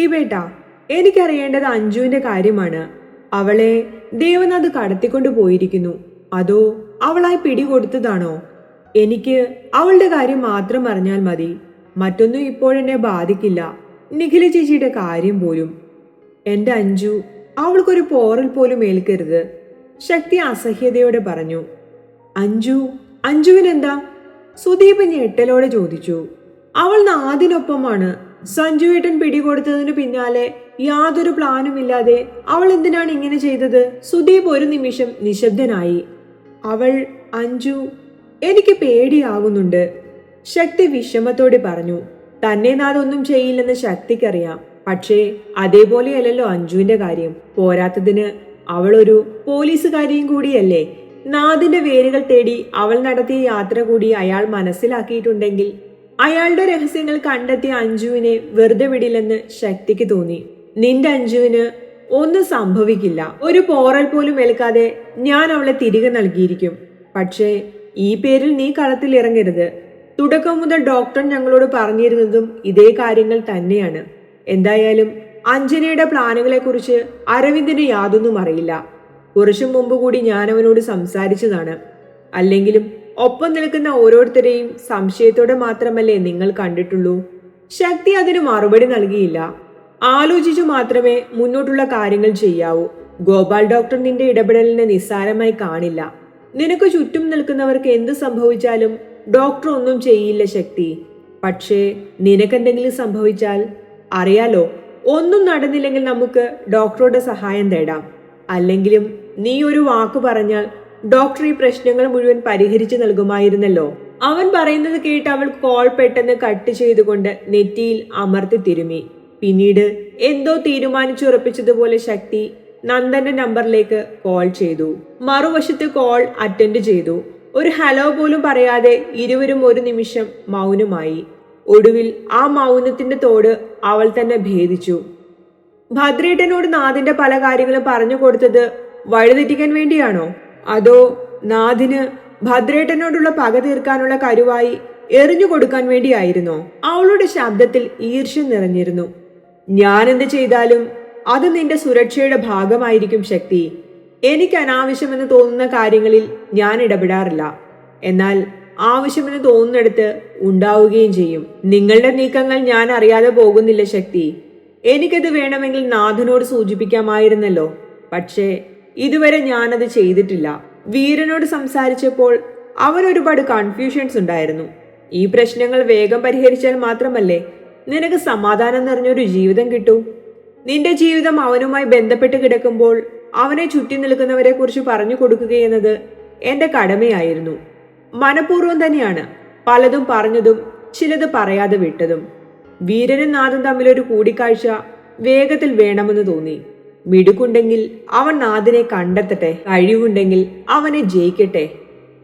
സുദീപേട്ട എനിക്കറിയേണ്ടത് അഞ്ജുവിന്റെ കാര്യമാണ്. അവളെ ദേവനാഥ് കടത്തിക്കൊണ്ടു പോയിരിക്കുന്നു. അതോ അവളായി പിടികൊടുത്തതാണോ? എനിക്ക് അവളുടെ കാര്യം മാത്രം അറിഞ്ഞാൽ മതി. മറ്റൊന്നും ഇപ്പോഴെന്നെ ബാധിക്കില്ല. നിഖില ചേച്ചിയുടെ കാര്യം പോലും. എന്റെ അഞ്ജു അവൾക്കൊരു പോറൽ പോലും ഏൽക്കരുത്. ശക്തി അസഹ്യതയോടെ പറഞ്ഞു. അഞ്ജു അഞ്ജുവിനെന്താ? സുദീപ് ഞെട്ടലോടെ ചോദിച്ചു. അവൾ നാദിനൊപ്പമാണ് സഞ്ജുവേട്ടൻ പിടികൊടുത്തതിനു പിന്നാലെ യാതൊരു പ്ലാനുമില്ലാതെ അവൾ എന്തിനാണ് ഇങ്ങനെ ചെയ്തത്? സുദീപ് ഒരു നിമിഷം നിശബ്ദനായി. അവൾ അഞ്ജു എനിക്ക് പേടിയാകുന്നുണ്ട് ശക്തി വിഷമത്തോടെ പറഞ്ഞു. തന്നെ നാതൊന്നും ചെയ്യില്ലെന്ന് ശക്തിക്കറിയാം. പക്ഷേ അതേപോലെയല്ലല്ലോ അഞ്ജുവിന്റെ കാര്യം. പോരാത്തതിന് അവളൊരു പോലീസുകാരിയും കൂടിയല്ലേ. നാദിന്റെ വേരുകൾ തേടി അവൾ നടത്തിയ യാത്ര കൂടി അയാൾ മനസ്സിലാക്കിയിട്ടുണ്ടെങ്കിൽ അയാളുടെ രഹസ്യങ്ങൾ കണ്ടെത്തിയ അഞ്ജുവിനെ വെറുതെ വിടില്ലെന്ന് ശക്തിക്ക് തോന്നി. നിന്റെ അഞ്ജുവിന് ഒന്നും സംഭവിക്കില്ല. ഒരു പോറൽ പോലും ഏൽക്കാതെ ഞാൻ അവളെ തിരികെ നൽകിയിരിക്കും. പക്ഷേ ഈ പേരിൽ നീ കളത്തിൽ ഇറങ്ങരുത്. തുടക്കം മുതൽ ഡോക്ടർ ഞങ്ങളോട് പറഞ്ഞിരുന്നതും ഇതേ കാര്യങ്ങൾ തന്നെയാണ്. എന്തായാലും അഞ്ജനയുടെ പ്ലാനുകളെക്കുറിച്ച് അരവിന്ദിന് യാതൊന്നും അറിയില്ല. കുറച്ചു മുമ്പ് കൂടി ഞാൻ അവനോട് സംസാരിച്ചതാണ്. അല്ലെങ്കിലും ഒപ്പം നിൽക്കുന്ന ഓരോരുത്തരെയും സംശയത്തോടെ മാത്രമല്ലേ നിങ്ങൾ കണ്ടിട്ടുള്ളൂ. ശക്തി അതിന് മറുപടി നൽകിയില്ല. ആലോചിച്ചു മാത്രമേ മുന്നോട്ടുള്ള കാര്യങ്ങൾ ചെയ്യാവൂ. ഗോപാൽ ഡോക്ടർ നിന്റെ ഇടപെടലിനെ നിസ്സാരമായി കാണില്ല. നിനക്ക് ചുറ്റും നിൽക്കുന്നവർക്ക് എന്ത് സംഭവിച്ചാലും ഡോക്ടർ ഒന്നും ചെയ്യില്ല ശക്തി. പക്ഷേ നിനക്കെന്തെങ്കിലും സംഭവിച്ചാൽ അറിയാലോ ഒന്നും നടന്നില്ലെങ്കിൽ നമുക്ക് ഡോക്ടറുടെ സഹായം തേടാം. അല്ലെങ്കിലും നീ ഒരു വാക്ക് പറഞ്ഞാൽ ഡോക്ടർ ഈ പ്രശ്നങ്ങൾ മുഴുവൻ പരിഹരിച്ചു നൽകുമായിരുന്നല്ലോ. അവൻ പറയുന്നത് കേട്ട് അവൾ കോൾ പെട്ടെന്ന് കട്ട് ചെയ്തുകൊണ്ട് നെറ്റിയിൽ അമർത്തി തിരുമി. പിന്നീട് എന്തോ തീരുമാനിച്ചുറപ്പിച്ചതുപോലെ ശക്തി നന്ദന്റെ നമ്പറിലേക്ക് കോൾ ചെയ്തു. മറുവശത്ത് കോൾ അറ്റൻഡ് ചെയ്തു. ഒരു ഹലോ പോലും പറയാതെ ഇരുവരും ഒരു നിമിഷം മൗനമായി. ഒടുവിൽ ആ മൗനത്തിന്റെ തോട് അവൾ തന്നെ ഭേദിച്ചു. ഭദ്രേട്ടനോട് നാഥിന്റെ പല കാര്യങ്ങളും പറഞ്ഞു കൊടുത്തത് വഴിതെറ്റിക്കാൻ വേണ്ടിയാണോ? അതോ നാഥിന് ഭദ്രേട്ടനോടുള്ള പക തീർക്കാനുള്ള കരുവായി എറിഞ്ഞു കൊടുക്കാൻ വേണ്ടിയായിരുന്നോ? അവളുടെ ശബ്ദത്തിൽ ഈർഷ്യ നിറഞ്ഞിരുന്നു. ഞാൻ എന്ത് ചെയ്താലും അത് നിന്റെ സുരക്ഷയുടെ ഭാഗമായിരിക്കും ശക്തി. എനിക്ക് അനാവശ്യമെന്ന് തോന്നുന്ന കാര്യങ്ങളിൽ ഞാൻ ഇടപെടാറില്ല. എന്നാൽ ആവശ്യമെന്ന് തോന്നുന്നിടത്ത് ഉണ്ടാവുകയും ചെയ്യും. നിങ്ങളുടെ നീക്കങ്ങൾ ഞാൻ അറിയാതെ പോകുന്നില്ല ശക്തി. എനിക്കത് വേണമെങ്കിൽ നാഥനോട് സൂചിപ്പിക്കാമായിരുന്നല്ലോ. പക്ഷേ ഇതുവരെ ഞാനത് ചെയ്തിട്ടില്ല. വീരനോട് സംസാരിച്ചപ്പോൾ അവൻ ഒരുപാട് കൺഫ്യൂഷൻസ് ഉണ്ടായിരുന്നു. ഈ പ്രശ്നങ്ങൾ വേഗം പരിഹരിച്ചാൽ മാത്രമല്ലേ നിനക്ക് സമാധാനം നിറഞ്ഞൊരു ജീവിതം കിട്ടൂ? നിന്റെ ജീവിതം അവനുമായി ബന്ധപ്പെട്ട് കിടക്കുമ്പോൾ അവനെ ചുറ്റി നിൽക്കുന്നവരെ കുറിച്ച് പറഞ്ഞു കൊടുക്കുകയെന്നത് എന്റെ കടമയായിരുന്നു. മനഃപൂർവം തന്നെയാണ് പലതും പറഞ്ഞതും ചിലത് പറയാതെ വിട്ടതും. വീരനും നാഥും തമ്മിലൊരു കൂടിക്കാഴ്ച വേഗത്തിൽ വേണമെന്ന് തോന്നി. മിടുക്കുണ്ടെങ്കിൽ അവൻ നാഥിനെ കണ്ടെത്തട്ടെ കഴിവുണ്ടെങ്കിൽ അവനെ ജയിക്കട്ടെ.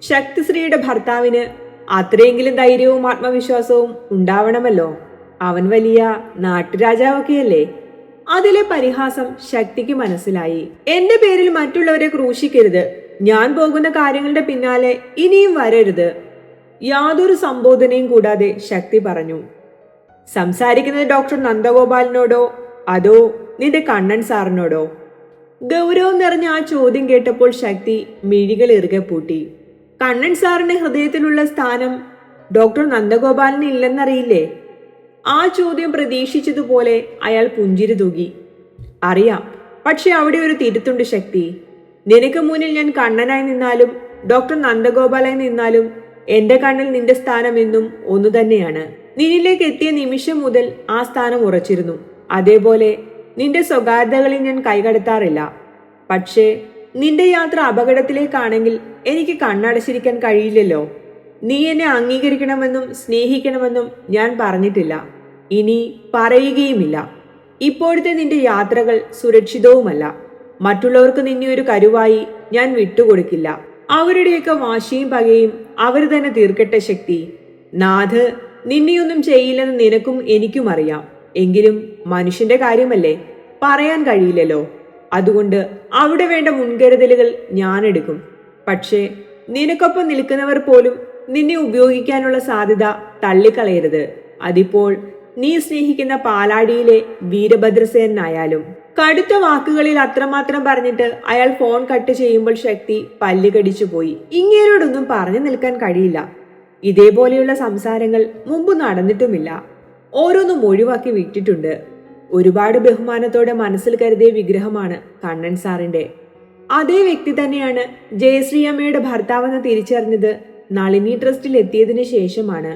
ശക്തിശ്രീയുടെ ഭർത്താവിന് അത്രയെങ്കിലും ധൈര്യവും ആത്മവിശ്വാസവും ഉണ്ടാവണമല്ലോ. അവൻ വലിയ നാട്ടുരാജാവൊക്കെയല്ലേ? അതിലെ പരിഹാസം ശക്തിക്ക് മനസ്സിലായി. എന്റെ പേരിൽ മറ്റുള്ളവരെ ക്രൂശിക്കരുത്. ഞാൻ പോകുന്ന കാര്യങ്ങളുടെ പിന്നാലെ ഇനിയും വരരുത്. യാതൊരു സംബോധനയും കൂടാതെ ശക്തി പറഞ്ഞു. സംസാരിക്കുന്നത് ഡോക്ടർ നന്ദഗോപാലിനോടോ അതോ നിന്റെ കണ്ണൻ സാറിനോടോ? ഗൗരവം നിറഞ്ഞ ആ ചോദ്യം കേട്ടപ്പോൾ ശക്തി മിഴികൾ ഇറുകെ പൂട്ടി. കണ്ണൻ സാറിന്റെ ഹൃദയത്തിലുള്ള സ്ഥാനം ഡോക്ടർ നന്ദഗോപാലിന് ഇല്ലെന്നറിയില്ലേ? ആ ചോദ്യം പ്രതീക്ഷിച്ചതുപോലെ അയാൾ പുഞ്ചിരി തൂകി. അറിയാം പക്ഷെ അവിടെ ഒരു തിരുത്തുണ്ട് ശക്തി. നിനക്ക് മുന്നിൽ ഞാൻ കണ്ണനായി നിന്നാലും ഡോക്ടർ നന്ദഗോപാലായി നിന്നാലും എന്റെ കണ്ണിൽ നിന്റെ സ്ഥാനം എന്നും ഒന്നു തന്നെയാണ്. നിന്നിലേക്ക് എത്തിയ നിമിഷം മുതൽ ആ സ്ഥാനം ഉറച്ചിരുന്നു. അതേപോലെ നിന്റെ സ്വകാര്യതകളിൽ ഞാൻ കൈകടത്താറില്ല. പക്ഷേ നിന്റെ യാത്ര അപകടത്തിലേക്കാണെങ്കിൽ എനിക്ക് കണ്ണടച്ചിരിക്കാൻ കഴിയില്ലല്ലോ. നീ എന്നെ അംഗീകരിക്കണമെന്നും സ്നേഹിക്കണമെന്നും ഞാൻ പറഞ്ഞിട്ടില്ല. ഇനി പറയുകയുമില്ല. ഇപ്പോഴത്തെ നിന്റെ യാത്രകൾ സുരക്ഷിതവുമല്ല. മറ്റുള്ളവർക്ക് നിന്നെ ഒരു കരുവായി ഞാൻ വിട്ടുകൊടുക്കില്ല. അവരുടെയൊക്കെ വാശിയും പകയും അവർ തന്നെ തീർക്കട്ടെ ശക്തി. നാഥ് നിന്നെയൊന്നും ചെയ്യില്ലെന്ന് നിനക്കും എനിക്കും അറിയാം. എങ്കിലും മനുഷ്യന്റെ കാര്യമല്ലേ? പറയാൻ കഴിയില്ലല്ലോ. അതുകൊണ്ട് അവിടെ വേണ്ട മുൻകരുതലുകൾ ഞാൻ എടുക്കും. പക്ഷേ നിനക്കൊപ്പം നിൽക്കുന്നവർ പോലും നിന്നെ ഉപയോഗിക്കാനുള്ള സാധ്യത തള്ളിക്കളയരുത്. അതിപ്പോൾ നീ സ്നേഹിക്കുന്ന പാലാടിയിലെ വീരഭദ്രസേനായാലും. കടുത്ത വാക്കുകളിൽ അത്രമാത്രം പറഞ്ഞിട്ട് അയാൾ ഫോൺ കട്ട് ചെയ്യുമ്പോൾ ശക്തി പല്ലുകടിച്ചു പോയി ഇങ്ങേരോടൊന്നും പറഞ്ഞു നിൽക്കാൻ കഴിയില്ല. ഇതേപോലെയുള്ള സംസാരങ്ങൾ മുമ്പ് നടന്നിട്ടുമില്ല. ഓരോന്നും ഒഴിവാക്കി വിട്ടിട്ടുണ്ട്. ഒരുപാട് ബഹുമാനത്തോടെ മനസ്സിൽ കരുതിയ വിഗ്രഹമാണ് കണ്ണൻ സാറിന്റെ. അതേ വ്യക്തി തന്നെയാണ് ജയശ്രീ അമ്മയുടെ ഭർത്താവെന്ന് തിരിച്ചറിഞ്ഞത് നളിനി ട്രസ്റ്റിൽ എത്തിയതിനു ശേഷമാണ്.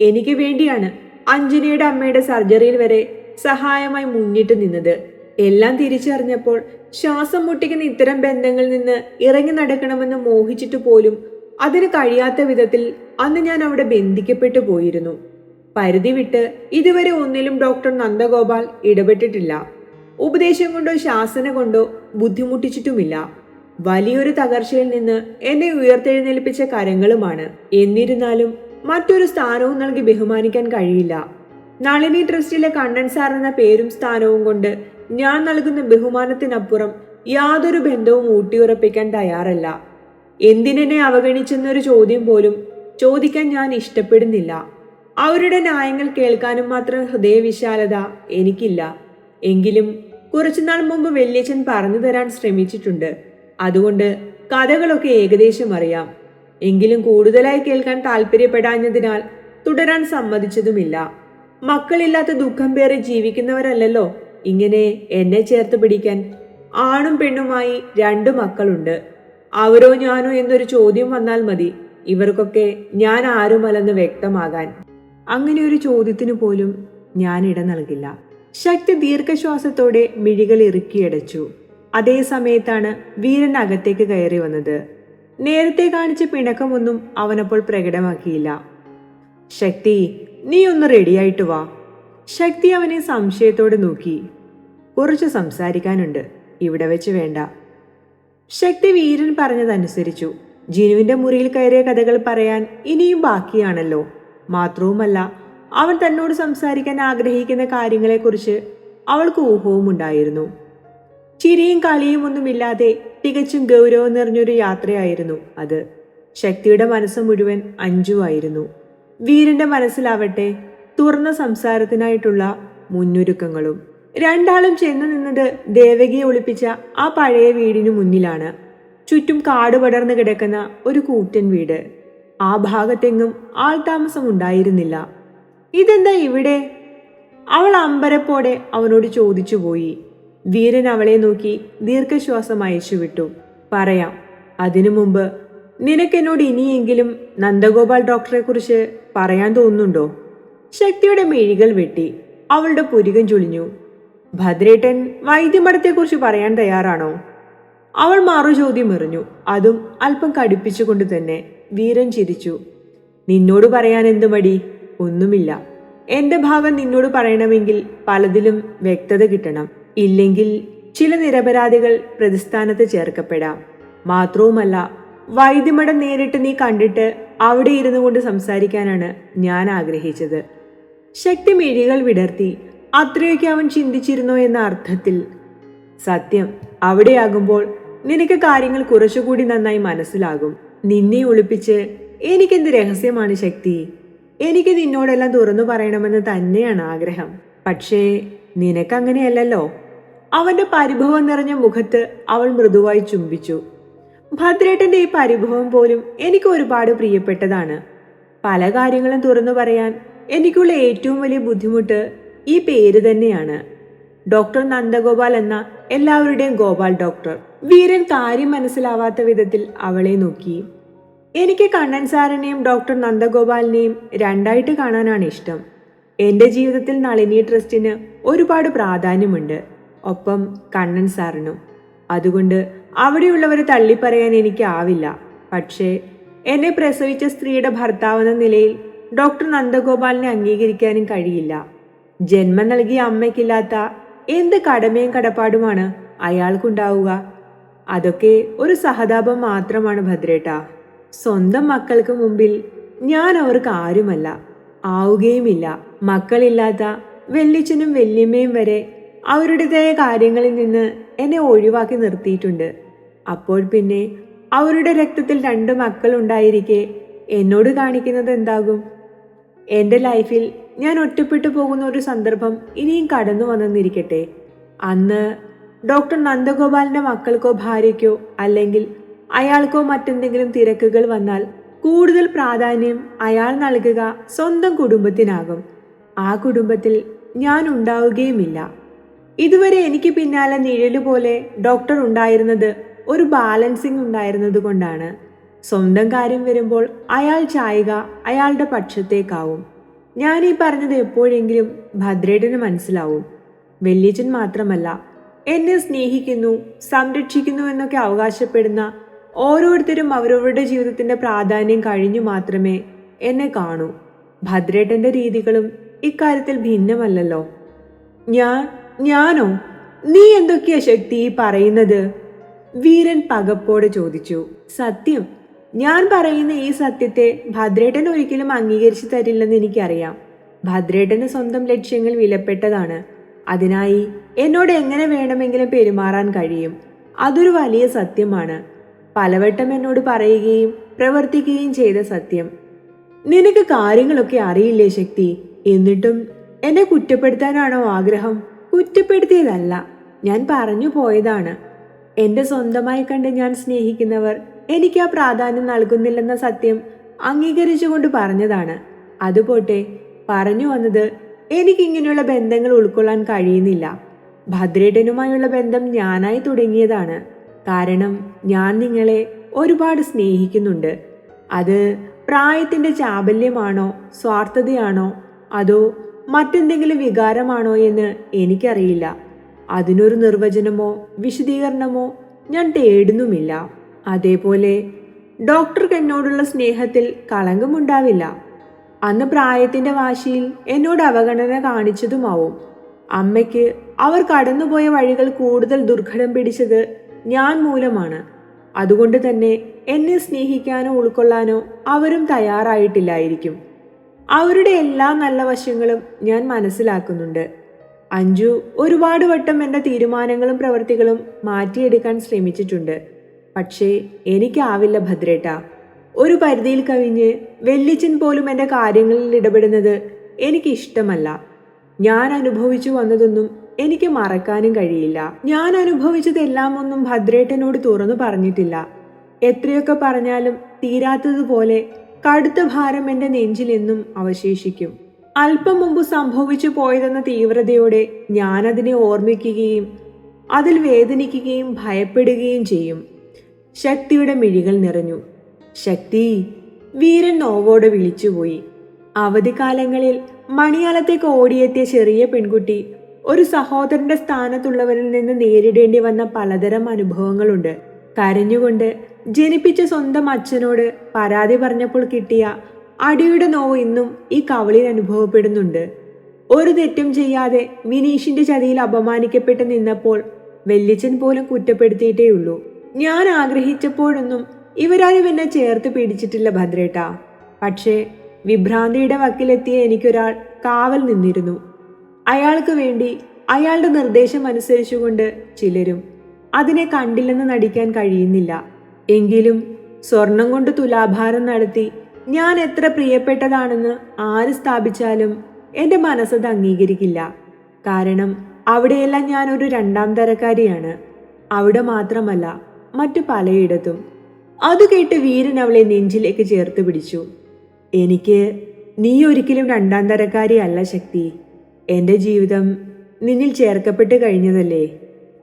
എനിക്ക് വേണ്ടിയാണ് അഞ്ജനയുടെ അമ്മയുടെ സർജറിയിൽ വരെ സഹായമായി മുന്നിട്ട് നിന്നത്. എല്ലാം തിരിച്ചറിഞ്ഞപ്പോൾ ശ്വാസം മുട്ടിക്കുന്ന ഇത്തരം ബന്ധങ്ങളിൽ നിന്ന് ഇറങ്ങി നടക്കണമെന്ന് മോഹിച്ചിട്ട് പോലും അതിന് കഴിയാത്ത വിധത്തിൽ അന്ന് ഞാൻ അവിടെ ബന്ധിക്കപ്പെട്ടു പോയിരുന്നു. പരിധി വിട്ട് ഇതുവരെ ഒന്നിലും ഡോക്ടർ നന്ദഗോപാൽ ഇടപെട്ടിട്ടില്ല. ഉപദേശം കൊണ്ടോ ശാസന കൊണ്ടോ ബുദ്ധിമുട്ടിച്ചിട്ടുമില്ല. വലിയൊരു തകർച്ചയിൽ നിന്ന് എന്നെ ഉയർത്തെഴുന്നേൽപ്പിച്ച കരങ്ങളുമാണ്. എന്നിരുന്നാലും മറ്റൊരു സ്ഥാനവും നൽകി ബഹുമാനിക്കാൻ കഴിയില്ല. നളിനി ട്രസ്റ്റിലെ കണ്ണൻ സാർ എന്ന പേരും സ്ഥാനവും കൊണ്ട് ഞാൻ നൽകുന്ന ബഹുമാനത്തിനപ്പുറം യാതൊരു ബന്ധവും ഊട്ടിയുറപ്പിക്കാൻ തയ്യാറല്ല. എന്തിനെന്നെ അവഗണിച്ചെന്നൊരു ചോദ്യം പോലും ചോദിക്കാൻ ഞാൻ ഇഷ്ടപ്പെടുന്നില്ല. അവരുടെ ന്യായങ്ങൾ കേൾക്കാനും മാത്രം ഹൃദയവിശാലത എനിക്കില്ല. എങ്കിലും കുറച്ചുനാൾ മുമ്പ് വല്യച്ഛൻ പറഞ്ഞു തരാൻ ശ്രമിച്ചിട്ടുണ്ട്. അതുകൊണ്ട് കഥകളൊക്കെ ഏകദേശം അറിയാം. എങ്കിലും കൂടുതലായി കേൾക്കാൻ താല്പര്യപ്പെടാഞ്ഞതിനാൽ തുടരാൻ സമ്മതിച്ചതുമില്ല. മക്കളില്ലാത്ത ദുഃഖം പേറി ജീവിക്കുന്നവരല്ലല്ലോ. ഇങ്ങനെ എന്നെ ചേർത്ത് പിടിക്കാൻ ആണും പെണ്ണുമായി രണ്ടു മക്കളുണ്ട്. അവരോ ഞാനോ എന്നൊരു ചോദ്യം വന്നാൽ മതി. ഇവർക്കൊക്കെ ഞാൻ ആരുമല്ലെന്ന് വ്യക്തമാകാൻ. അങ്ങനെ ഒരു ചോദ്യത്തിനു പോലും ഞാൻ ഇട നൽകില്ല. ശക്തി ദീർഘശ്വാസത്തോടെ മിഴികൾ ഇറുക്കിയടച്ചു അതേ സമയത്താണ് വീരൻ അകത്തേക്ക് കയറി വന്നത്. നേരത്തെ കാണിച്ച പിണക്കമൊന്നും അവനപ്പോൾ പ്രകടമാക്കിയില്ല. ശക്തി നീ ഒന്ന് റെഡിയായിട്ട് വാ. ശക്തി അവനെ സംശയത്തോടെ നോക്കി. കുറച്ച് സംസാരിക്കാനുണ്ട്. ഇവിടെ വെച്ച് വേണ്ട. ശക്തി വീരൻ പറഞ്ഞതനുസരിച്ചു. ജിനുവിന്റെ മുറിയിൽ കയറിയ കഥകൾ പറയാൻ ഇനിയും ബാക്കിയാണല്ലോ. മാത്രവുമല്ല അവൻ തന്നോട് സംസാരിക്കാൻ ആഗ്രഹിക്കുന്ന കാര്യങ്ങളെക്കുറിച്ച് അവൾക്ക് ഊഹവും ഉണ്ടായിരുന്നു ചിരിയും കളിയും ഒന്നുമില്ലാതെ തികച്ചും ഗൗരവം നിറഞ്ഞൊരു യാത്രയായിരുന്നു അത്. ശക്തിയുടെ മനസ്സ് മുഴുവൻ അഞ്ചുവായിരുന്നു വീരന്റെ മനസ്സിലാവട്ടെ തുറന്ന സംസാരത്തിനായിട്ടുള്ള മുന്നൊരുക്കങ്ങളും. രണ്ടാളും ചെന്നു നിന്നത് ദേവകിയെ ഒളിപ്പിച്ച ആ പഴയ വീടിനു മുന്നിലാണ്. ചുറ്റും കാട് പടർന്നു കിടക്കുന്ന ഒരു കൂറ്റൻ വീട്. ആ ഭാഗത്തെങ്ങും ആൾതാമസം ഉണ്ടായിരുന്നില്ല ഇതെന്താ ഇവിടെ? അവൾ അമ്പരപ്പോടെ അവനോട് ചോദിച്ചുപോയി. വീരൻ അവളെ നോക്കി ദീർഘശ്വാസം അയച്ചു വിട്ടു പറയാം. അതിനു മുമ്പ് നിനക്കെന്നോട് ഇനിയെങ്കിലും നന്ദഗോപാൽ ഡോക്ടറെ കുറിച്ച് പറയാൻ തോന്നുന്നുണ്ടോ? ശക്തിയുടെ മെഴികൾ വെട്ടി. അവളുടെ പുരികം ചുളിഞ്ഞു ഭദ്രേട്ടൻ വൈദ്യമഠത്തെക്കുറിച്ച് പറയാൻ തയ്യാറാണോ? അവൾ മറു ചോദ്യം എറിഞ്ഞു. അതും അല്പം കടുപ്പിച്ചുകൊണ്ട് തന്നെ. വീരൻ ചിരിച്ചു. നിന്നോട് പറയാൻ എന്ത് മടി? ഒന്നുമില്ല. എന്റെ ഭാഗം നിന്നോട് പറയണമെങ്കിൽ പലതിലും വ്യക്തത കിട്ടണം. ഇല്ലെങ്കിൽ ചില നിരപരാധികൾ പ്രതിസ്ഥാനത്ത് ചേർക്കപ്പെടാം. മാത്രവുമല്ല വൈദ്യമഠം നേരിട്ട് നീ കണ്ടിട്ട് അവിടെ ഇരുന്നു കൊണ്ട് സംസാരിക്കാനാണ് ഞാൻ ആഗ്രഹിച്ചത്. ശക്തി മിഴികൾ വിടർത്തി. അത്രയൊക്കെ അവൻ ചിന്തിച്ചിരുന്നോ എന്ന അർത്ഥത്തിൽ. സത്യം അവിടെയാകുമ്പോൾ നിനക്ക് കാര്യങ്ങൾ കുറച്ചുകൂടി നന്നായി മനസ്സിലാകും. നിന്നെ ഒളിപ്പിച്ച് എനിക്കെന്ത് രഹസ്യമാണ് ശക്തി? എനിക്ക് നിന്നോടെല്ലാം തുറന്നു പറയണമെന്ന് തന്നെയാണ് ആഗ്രഹം. പക്ഷേ നിനക്കങ്ങനെയല്ലല്ലോ. അവന്റെ പരിഭവം നിറഞ്ഞ മുഖത്ത് അവൾ മൃദുവായി ചുംബിച്ചു. ഭദ്രേട്ടന്റെ ഈ പരിഭവം പോലും എനിക്ക് ഒരുപാട് പ്രിയപ്പെട്ടതാണ്. പല കാര്യങ്ങളും തുറന്നു പറയാൻ എനിക്കുള്ള ഏറ്റവും വലിയ ബുദ്ധിമുട്ട് ഈ പേര് തന്നെയാണ്. ഡോക്ടർ നന്ദഗോപാൽ എന്ന എല്ലാവരുടെയും ഗോപാൽ ഡോക്ടർ. വീരൻ കാര്യം മനസ്സിലാവാത്ത വിധത്തിൽ അവളെ നോക്കി. എനിക്ക് കണ്ണൻ സാറിനെയും ഡോക്ടർ നന്ദഗോപാലിനെയും രണ്ടായിട്ട് കാണാനാണ് ഇഷ്ടം. എന്റെ ജീവിതത്തിൽ നളിനി ട്രസ്റ്റിന് ഒരുപാട് പ്രാധാന്യമുണ്ട്. ഒപ്പം കണ്ണൻ സാറിനും. അതുകൊണ്ട് അവിടെയുള്ളവരെ തള്ളിപ്പറയാൻ എനിക്കാവില്ല പക്ഷേ എന്നെ പ്രസവിച്ച സ്ത്രീയുടെ ഭർത്താവെന്ന നിലയിൽ ഡോക്ടർ നന്ദഗോപാലിനെ അംഗീകരിക്കാനും കഴിയില്ല. ജന്മം നൽകിയ അമ്മയ്ക്കില്ലാത്ത എന്ത് കടമയും കടപ്പാടുമാണ് അയാൾക്കുണ്ടാവുക. അതൊക്കെ ഒരു സഹതാപം മാത്രമാണ് ഭദ്രേട്ട. സ്വന്തം മക്കൾക്ക് മുമ്പിൽ ഞാൻ അവർക്ക് ആരുമല്ല. ആവുകയുമില്ല. മക്കളില്ലാത്ത വെല്ലിച്ചനും വെല്ലിമ്മയും വരെ അവരുടേതായ കാര്യങ്ങളിൽ നിന്ന് എന്നെ ഒഴിവാക്കി നിർത്തിയിട്ടുണ്ട്. അപ്പോൾ പിന്നെ അവരുടെ രക്തത്തിൽ രണ്ട് മക്കളുണ്ടായിരിക്കെ എന്നോട് കാണിക്കുന്നത് എന്താകും? എന്റെ ലൈഫിൽ ഞാൻ ഒറ്റപ്പെട്ടു പോകുന്ന ഒരു സന്ദർഭം ഇനിയും കടന്നു വന്നെന്നിരിക്കട്ടെ. അന്ന് ഡോക്ടർ നന്ദഗോപാലിന്റെ മക്കൾക്കോ ഭാര്യയ്ക്കോ അല്ലെങ്കിൽ അയാൾക്കോ മറ്റെന്തെങ്കിലും തിരക്കുകൾ വന്നാൽ കൂടുതൽ പ്രാധാന്യം അയാൾ നൽകുക സ്വന്തം കുടുംബത്തിനാകും. ആ കുടുംബത്തിൽ ഞാൻ ഉണ്ടാവുകയുമില്ല. ഇതുവരെ എനിക്ക് പിന്നാലെ നിഴലുപോലെ ഡോക്ടർ ഉണ്ടായിരുന്നത് ഒരു ബാലൻസിങ് ഉണ്ടായിരുന്നത് കൊണ്ടാണ്. സ്വന്തം കാര്യം വരുമ്പോൾ അയാൾ ചായുക അയാളുടെ പക്ഷത്തേക്കാവും. ഞാൻ ഈ പറഞ്ഞത് എപ്പോഴെങ്കിലും ഭദ്രേട്ടന് മനസ്സിലാവും. വല്യച്ഛൻ മാത്രമല്ല എന്നെ സ്നേഹിക്കുന്നു സംരക്ഷിക്കുന്നു എന്നൊക്കെ അവകാശപ്പെടുന്ന ഓരോരുത്തരും അവരവരുടെ ജീവിതത്തിന്റെ പ്രാധാന്യം കഴിഞ്ഞു മാത്രമേ എന്നെ കാണൂ. ഭദ്രേട്ടന്റെ രീതികളും ഇക്കാര്യത്തിൽ ഭിന്നമല്ലല്ലോ. ഞാൻ ഞാനോ? നീ എന്തൊക്കെയാ ശക്തി പറയുന്നത്? വീരൻ പകപ്പോടെ ചോദിച്ചു. സത്യം ഞാൻ പറയുന്ന ഈ സത്യത്തെ ഭദ്രേട്ടൻ ഒരിക്കലും അംഗീകരിച്ചു തരില്ലെന്ന് എനിക്കറിയാം. ഭദ്രേട്ടന് സ്വന്തം ലക്ഷ്യങ്ങൾ വിലപ്പെട്ടതാണ്. അതിനായി എന്നോട് എങ്ങനെ വേണമെങ്കിലും പെരുമാറാൻ കഴിയും? അതൊരു വലിയ സത്യമാണ്. പലവട്ടം എന്നോട് പറയുകയും പ്രവർത്തിക്കുകയും ചെയ്ത സത്യം. നിനക്ക് കാര്യങ്ങളൊക്കെ അറിയില്ലേ ശക്തി? എന്നിട്ടും എന്നെ കുറ്റപ്പെടുത്താനാണോ ആഗ്രഹം? കുറ്റപ്പെടുത്തിയതല്ല. ഞാൻ പറഞ്ഞു പോയതാണ്. എന്റെ സ്വന്തമായി കണ്ട് ഞാൻ സ്നേഹിക്കുന്നവർ എനിക്ക് ആ പ്രാധാന്യം നൽകുന്നില്ലെന്ന സത്യം അംഗീകരിച്ചുകൊണ്ട് പറഞ്ഞതാണ്. അതുപോട്ടെ പറഞ്ഞു വന്നത് എനിക്കിങ്ങനെയുള്ള ബന്ധങ്ങൾ ഉൾക്കൊള്ളാൻ കഴിയുന്നില്ല. ഭദ്രേട്ടനുമായുള്ള ബന്ധം ഞാനായി തുടങ്ങിയതാണ്. കാരണം ഞാൻ നിങ്ങളെ ഒരുപാട് സ്നേഹിക്കുന്നുണ്ട്. അത് പ്രായത്തിന്റെ ചാബല്യമാണോ സ്വാർത്ഥതയാണോ അതോ മറ്റെന്തെങ്കിലും വികാരമാണോ എന്ന് എനിക്കറിയില്ല. അതിനൊരു നിർവചനമോ വിശദീകരണമോ ഞാൻ തേടുന്നുമില്ല. അതേപോലെ ഡോക്ടർക്ക് എന്നോടുള്ള സ്നേഹത്തിൽ കളങ്കമുണ്ടാവില്ല. അന്ന് പ്രായത്തിന്റെ വാശിയിൽ എന്നോട് അവഗണന കാണിച്ചതുമാവും. അമ്മയ്ക്ക് അവർ കടന്നുപോയ വഴികൾ കൂടുതൽ ദുർഘടം പിടിച്ചത് ഞാൻ മൂലമാണ്. അതുകൊണ്ട് തന്നെ എന്നെ സ്നേഹിക്കാനോ ഉൾക്കൊള്ളാനോ അവരും തയ്യാറായിട്ടില്ലായിരിക്കും. അവരുടെ എല്ലാ നല്ല വശങ്ങളും ഞാൻ മനസ്സിലാക്കുന്നുണ്ട്. അഞ്ജു ഒരുപാട് വട്ടം എന്റെ തീരുമാനങ്ങളും പ്രവൃത്തികളും മാറ്റിയെടുക്കാൻ ശ്രമിച്ചിട്ടുണ്ട്. പക്ഷേ എനിക്കാവില്ല ഭദ്രേട്ട. ഒരു പരിധിയിൽ കവിഞ്ഞ് വെല്ലിച്ചൻ പോലും എന്റെ കാര്യങ്ങളിൽ ഇടപെടുന്നത് എനിക്കിഷ്ടമല്ല. ഞാൻ അനുഭവിച്ചു വന്നതൊന്നും എനിക്ക് മറക്കാനും കഴിയില്ല. ഞാൻ അനുഭവിച്ചതെല്ലാം ഒന്നും ഭദ്രേട്ടനോട് തുറന്നു പറഞ്ഞിട്ടില്ല. എത്രയൊക്കെ പറഞ്ഞാലും തീരാത്തതുപോലെ കടുത്ത ഭാരം എന്റെ നെഞ്ചിൽ എന്നും അവശേഷിക്കും. അല്പം മുമ്പ് സംഭവിച്ചു പോയതെന്ന തീവ്രതയോടെ ഞാനതിനെ ഓർമ്മിക്കുകയും അതിൽ വേദനിക്കുകയും ഭയപ്പെടുകയും ചെയ്യും. ശക്തിയുടെ മിഴികൾ നിറഞ്ഞു. ശക്തി വീരൻ നോവോട് വിളിച്ചുപോയി. അവധിക്കാലങ്ങളിൽ മണിയാലത്തേക്ക് ഓടിയെത്തിയ ചെറിയ പെൺകുട്ടി ഒരു സഹോദരന്റെ സ്ഥാനത്തുള്ളവരിൽ നിന്ന് നേരിടേണ്ടി വന്ന പലതരം അനുഭവങ്ങളുണ്ട്. കരഞ്ഞുകൊണ്ട് ജനിപ്പിച്ച സ്വന്തം അച്ഛനോട് പരാതി പറഞ്ഞപ്പോൾ കിട്ടിയ അടിയുടെ നോവ് ഇന്നും ഈ കവളിൽ അനുഭവപ്പെടുന്നുണ്ട്. ഒരു തെറ്റും ചെയ്യാതെ വിനീഷിന്റെ ചതിയിൽ അപമാനിക്കപ്പെട്ട് നിന്നപ്പോൾ വെല്ലിച്ചൻ പോലും കുറ്റപ്പെടുത്തിയിട്ടേയുള്ളൂ. ഞാൻ ആഗ്രഹിച്ചപ്പോഴൊന്നും ഇവരാരും എന്നെ ചേർത്ത് പിടിച്ചിട്ടില്ല ഭദ്രേട്ട. പക്ഷേ വിഭ്രാന്തിയുടെ വക്കിലെത്തിയ എനിക്കൊരാൾ കാവൽ നിന്നിരുന്നു. അയാൾക്ക് വേണ്ടി അയാളുടെ നിർദ്ദേശം അനുസരിച്ചുകൊണ്ട് ചിലരും അതിനെ കണ്ടില്ലെന്ന് നടിക്കാൻ കഴിയുന്നില്ല. എങ്കിലും സ്വർണം കൊണ്ട് തുലാഭാരം നടത്തി ഞാൻ എത്ര പ്രിയപ്പെട്ടതാണെന്ന് ആര് സ്ഥാപിച്ചാലും എന്റെ മനസ്സത് അംഗീകരിക്കില്ല. കാരണം അവിടെയെല്ലാം ഞാൻ ഒരു രണ്ടാം തരക്കാരിയാണ്. അവിടെ മാത്രമല്ല മറ്റു പലയിടത്തും. അത് കേട്ട് വീരൻ അവളെ നെഞ്ചിലേക്ക് ചേർത്ത് പിടിച്ചു. എനിക്ക് നീ ഒരിക്കലും രണ്ടാം തരക്കാരി അല്ല ശക്തി. എന്റെ ജീവിതം നിന്നിൽ ചേർക്കപ്പെട്ട് കഴിഞ്ഞതല്ലേ?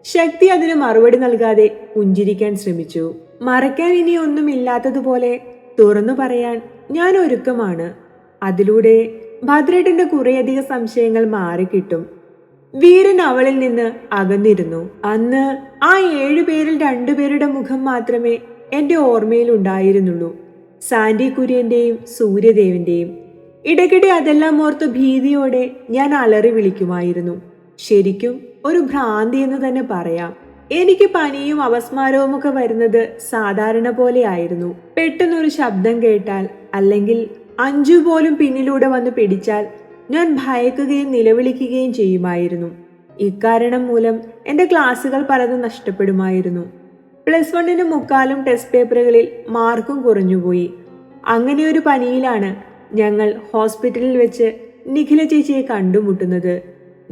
ശക്തി അതിന് മറുപടി നൽകാതെ പുഞ്ചിരിക്കാൻ ശ്രമിച്ചു. മറയ്ക്കാൻ ഇനി ഒന്നും ഇല്ലാത്തതുപോലെ തുറന്നു പറയാൻ ഞാൻ ഒരുക്കമാണ്. അതിലൂടെ ഭദ്രേട്ടന്റെ കുറേയധികം സംശയങ്ങൾ മാറിക്കിട്ടും. വീരൻ അവളിൽ നിന്ന് അകന്നിരുന്നു. അന്ന് ആ ഏഴുപേരിൽ രണ്ടുപേരുടെ മുഖം മാത്രമേ എന്റെ ഓർമ്മയിൽ ഉണ്ടായിരുന്നുള്ളൂ. സാൻഡി കുര്യന്റെയും സൂര്യദേവിന്റെയും. ഇടയ്ക്കിടെ അതെല്ലാം ഓർത്ത് ഭീതിയോടെ ഞാൻ അലറി വിളിക്കുമായിരുന്നു. ശരിക്കും ഒരു ഭ്രാന്തി എന്ന് തന്നെ പറയാം. എനിക്ക് പനിയും അവസ്മാരവും ഒക്കെ വരുന്നത് സാധാരണ പോലെയായിരുന്നു പെട്ടെന്നൊരു ശബ്ദം കേട്ടാൽ അല്ലെങ്കിൽ അഞ്ചു പോലും പിന്നിലൂടെ വന്ന് പിടിച്ചാൽ ഞാൻ ഭയക്കുകയും നിലവിളിക്കുകയും ചെയ്യുമായിരുന്നു. ഇക്കാരണം മൂലം എന്റെ ക്ലാസ്സുകൾ പലതും നഷ്ടപ്പെടുമായിരുന്നു. പ്ലസ് വണ്ണിന് മുക്കാലും ടെസ്റ്റ് പേപ്പറുകളിൽ മാർക്കും കുറഞ്ഞുപോയി. അങ്ങനെ ഒരു പനിയിലാണ് ഞങ്ങൾ ഹോസ്പിറ്റലിൽ വെച്ച് നിഖില ചേച്ചിയെ കണ്ടുമുട്ടുന്നത്.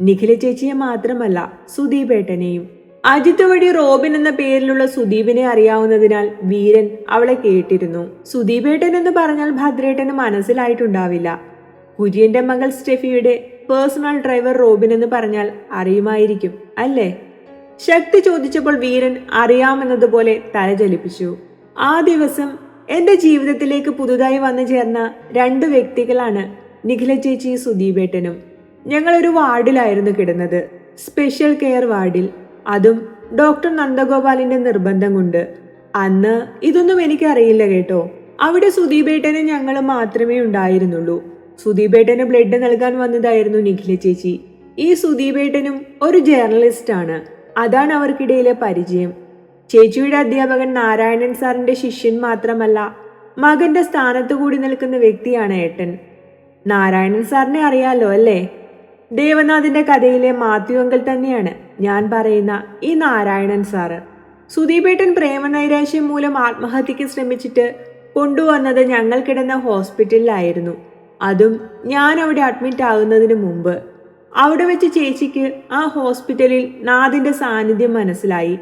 നിഖില ചേച്ചിയെ മാത്രമല്ല സുദീപേട്ടനെയും. അജിത്ത് വഴി റോബിൻ എന്ന പേരിലുള്ള സുദീപിനെ അറിയാവുന്നതിനാൽ വീരൻ അവളെ കേട്ടിരുന്നു. സുദീപേട്ടൻ എന്ന് പറഞ്ഞാൽ ഭദ്രേട്ടന് മനസ്സിലായിട്ടുണ്ടാവില്ല. കുര്യന്റെ മകൾ സ്റ്റെഫിയുടെ പേഴ്സണൽ ഡ്രൈവർ റോബിൻ എന്ന് പറഞ്ഞാൽ അറിയുമായിരിക്കും അല്ലേ? ശക്തി ചോദിച്ചപ്പോൾ വീരൻ അറിയാമെന്നതുപോലെ തലചലിപ്പിച്ചു ആ ദിവസം എന്റെ ജീവിതത്തിലേക്ക് പുതുതായി വന്നു ചേർന്ന രണ്ട് വ്യക്തികളാണ് നിഖില ചേച്ചി സുദീപേട്ടനും. ഞങ്ങളൊരു വാർഡിലായിരുന്നു കിടന്നത് സ്പെഷ്യൽ കെയർ വാർഡിൽ. അതും ഡോക്ടർ നന്ദഗോപാലിന്റെ നിർബന്ധം കൊണ്ട്. അന്ന് ഇതൊന്നും എനിക്കറിയില്ല കേട്ടോ. അവിടെ സുദീപേട്ടനും ഞങ്ങളും മാത്രമേ ഉണ്ടായിരുന്നുള്ളൂ. സുദീപേട്ടന് ബ്ലഡ് നൽകാൻ വന്നതായിരുന്നു നിഖില ചേച്ചി. ഈ സുദീപേട്ടനും ഒരു ജേർണലിസ്റ്റ് ആണ്. അതാണ് അവർക്കിടയിലെ പരിചയം. ചേച്ചിയുടെ അധ്യാപകൻ നാരായണൻ സാറിന്റെ ശിഷ്യൻ മാത്രമല്ല മകന്റെ സ്ഥാനത്ത് കൂടി നിൽക്കുന്ന വ്യക്തിയാണ് ഏട്ടൻ. നാരായണൻ സാറിനെ അറിയാലോ അല്ലേ? ദേവനാഥിന്റെ കഥയിലെ മാത്യു അങ്കൽ തന്നെയാണ് ഞാൻ പറയുന്ന ഈ നാരായണൻ സാറ്. സുദീപേട്ടൻ പ്രേമനൈരാശ്യം മൂലം ആത്മഹത്യക്ക് ശ്രമിച്ചിട്ട് കൊണ്ടുവന്നത് ഞങ്ങൾ കിടന്ന ഹോസ്പിറ്റലിലായിരുന്നു അതും ഞാൻ അവിടെ അഡ്മിറ്റ് ആകുന്നതിന് മുമ്പ്. അവിടെ വെച്ച് ചേച്ചിക്ക് ആ ഹോസ്പിറ്റലിൽ നാദിന്റെ സാന്നിധ്യം മനസ്സിലായി.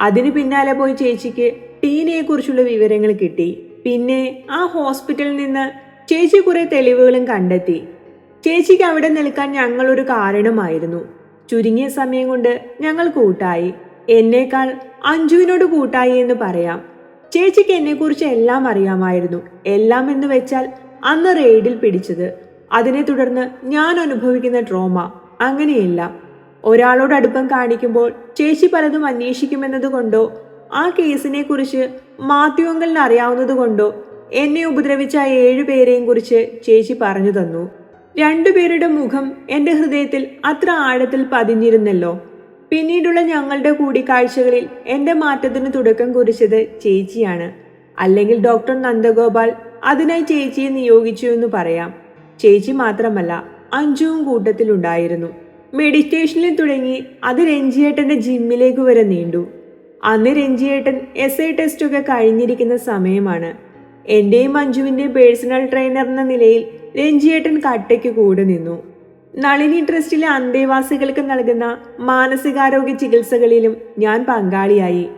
അതിന് പിന്നാലെ പോയി ചേച്ചിക്ക് ടീനയെ കുറിച്ചുള്ള വിവരങ്ങൾ കിട്ടി. പിന്നെ ആ ഹോസ്പിറ്റലിൽ നിന്ന് ചേച്ചി കുറെ തെളിവുകളും കണ്ടെത്തി. ചേച്ചിക്ക് അവിടെ നിൽക്കാൻ ഞങ്ങളൊരു കാരണമായിരുന്നു. ചുരുങ്ങിയ സമയം കൊണ്ട് ഞങ്ങൾ കൂട്ടായി. എന്നേക്കാൾ അഞ്ജുവിനോട് കൂട്ടായി എന്ന് പറയാം. ചേച്ചിക്ക് എന്നെക്കുറിച്ച് എല്ലാം അറിയാമായിരുന്നു. എല്ലാം എന്ന് വെച്ചാൽ അന്ന് റെയ്ഡിൽ പിടിച്ചത്. അതിനെ തുടർന്ന് ഞാൻ അനുഭവിക്കുന്ന ട്രോമ അങ്ങനെയല്ല. ഒരാളോട് അടുപ്പം കാണിക്കുമ്പോൾ ചേച്ചി പലതും അന്വേഷിക്കുമെന്നത് കൊണ്ടോ ആ കേസിനെ കുറിച്ച് മാധ്യമങ്ങളിൽ അറിയാവുന്നതുകൊണ്ടോ അറിയാവുന്നത് കൊണ്ടോ എന്നെ ഉപദ്രവിച്ച ആ ഏഴുപേരെയും കുറിച്ച് ചേച്ചി പറഞ്ഞു തന്നു. രണ്ടുപേരുടെ മുഖം എന്റെ ഹൃദയത്തിൽ അത്ര ആഴത്തിൽ പതിഞ്ഞിരുന്നല്ലോ. പിന്നീടുള്ള ഞങ്ങളുടെ കൂടിക്കാഴ്ചകളിൽ എന്റെ മാറ്റത്തിന് തുടക്കം കുറിച്ചത് ചേച്ചിയാണ്. അല്ലെങ്കിൽ ഡോക്ടർ നന്ദഗോപാൽ അതിനായി ചേച്ചിയെ നിയോഗിച്ചു എന്ന് പറയാം. ചേച്ചി മാത്രമല്ല അഞ്ചുവും കൂട്ടത്തിലുണ്ടായിരുന്നു. മെഡിറ്റേഷനിൽ തുടങ്ങി അത് രഞ്ജിയേട്ടന്റെ ജിമ്മിലേക്ക് വരെ നീണ്ടു. അന്ന് രഞ്ജിയേട്ടൻ എസ് ഐ ടെസ്റ്റൊക്കെ കഴിഞ്ഞിരിക്കുന്ന സമയമാണ്. എന്റെയും മഞ്ജുവിന്റെയും പേഴ്സണൽ ട്രെയിനർ എന്ന നിലയിൽ രഞ്ജിയേട്ടൻ കട്ടയ്ക്ക് കൂടെ നിന്നു. നളിനി ട്രസ്റ്റിലെ അന്തേവാസികൾക്ക് നൽകുന്ന മാനസികാരോഗ്യ ചികിത്സകളിലും ഞാൻ പങ്കാളിയായി.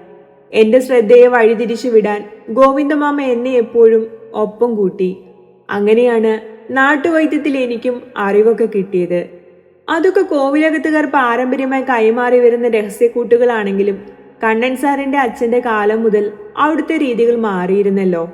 എന്റെ ശ്രദ്ധയെ വഴിതിരിച്ചു വിടാൻ ഗോവിന്ദമാമ എന്നെ എപ്പോഴും ഒപ്പം കൂട്ടി. അങ്ങനെയാണ് നാട്ടുവൈദ്യത്തിൽ എനിക്കും അറിവൊക്കെ കിട്ടിയത്. അതൊക്കെ കോവിലകത്തുകാർ പാരമ്പര്യമായി കൈമാറി വരുന്ന രഹസ്യക്കൂട്ടുകളാണെങ്കിലും കണ്ണൻ സാറിന്റെ അച്ഛന്റെ കാലം മുതൽ അവിടുത്തെ രീതികൾ മാറിയിരുന്നല്ലോ.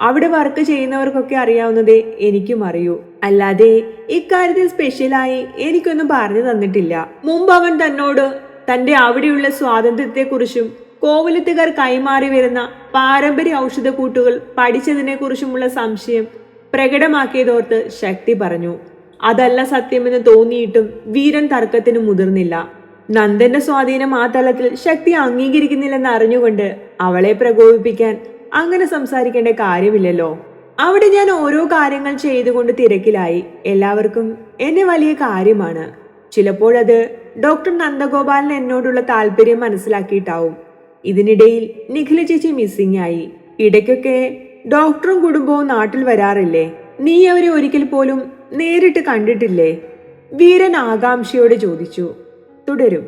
അവിടെ വർക്ക് ചെയ്യുന്നവർക്കൊക്കെ അറിയാവുന്നതേ എനിക്കും അറിയൂ. അല്ലാതെ ഇക്കാര്യത്തിൽ സ്പെഷ്യലായി എനിക്കൊന്നും പറഞ്ഞു തന്നിട്ടില്ല. മുമ്പ് അവൻ തന്നോട് തന്റെ അവിടെയുള്ള സ്വാതന്ത്ര്യത്തെക്കുറിച്ചും കോവിലത്തുകാർ കൈമാറി വരുന്ന പാരമ്പര്യ ഔഷധക്കൂട്ടുകൾ പഠിച്ചതിനെക്കുറിച്ചുമുള്ള സംശയം പ്രകടമാക്കിയതോർത്ത് ശക്തി പറഞ്ഞു. അതല്ല സത്യമെന്ന് തോന്നിയിട്ടും വീരൻ തർക്കത്തിന് മുതിർന്നില്ല. നന്ദന്റെ സ്വാധീനം ആ തലത്തിൽ ശക്തി അംഗീകരിക്കുന്നില്ലെന്ന് അറിഞ്ഞുകൊണ്ട് അവളെ പ്രകോപിപ്പിക്കാൻ അങ്ങനെ സംസാരിക്കേണ്ട കാര്യമില്ലല്ലോ. അവിടെ ഞാൻ ഓരോ കാര്യങ്ങൾ ചെയ്തുകൊണ്ട് തിരക്കിലായി. എല്ലാവർക്കും എന്നെ വലിയ കാര്യമാണ്. ചിലപ്പോഴത് ഡോക്ടർ നന്ദഗോപാലിന് എന്നോടുള്ള താല്പര്യം മനസ്സിലാക്കിയിട്ടാവും. ഇതിനിടയിൽ നിഖില ചേച്ചി മിസ്സിംഗ് ആയി. ഇടയ്ക്കൊക്കെ ഡോക്ടറും കുടുംബവും നാട്ടിൽ വരാറില്ലേ? നീ അവരെ ഒരിക്കൽ പോലും നേരിട്ട് കണ്ടിട്ടില്ലേ? വീരൻ ആകാംക്ഷയോടെ ചോദിച്ചു. തുടരും.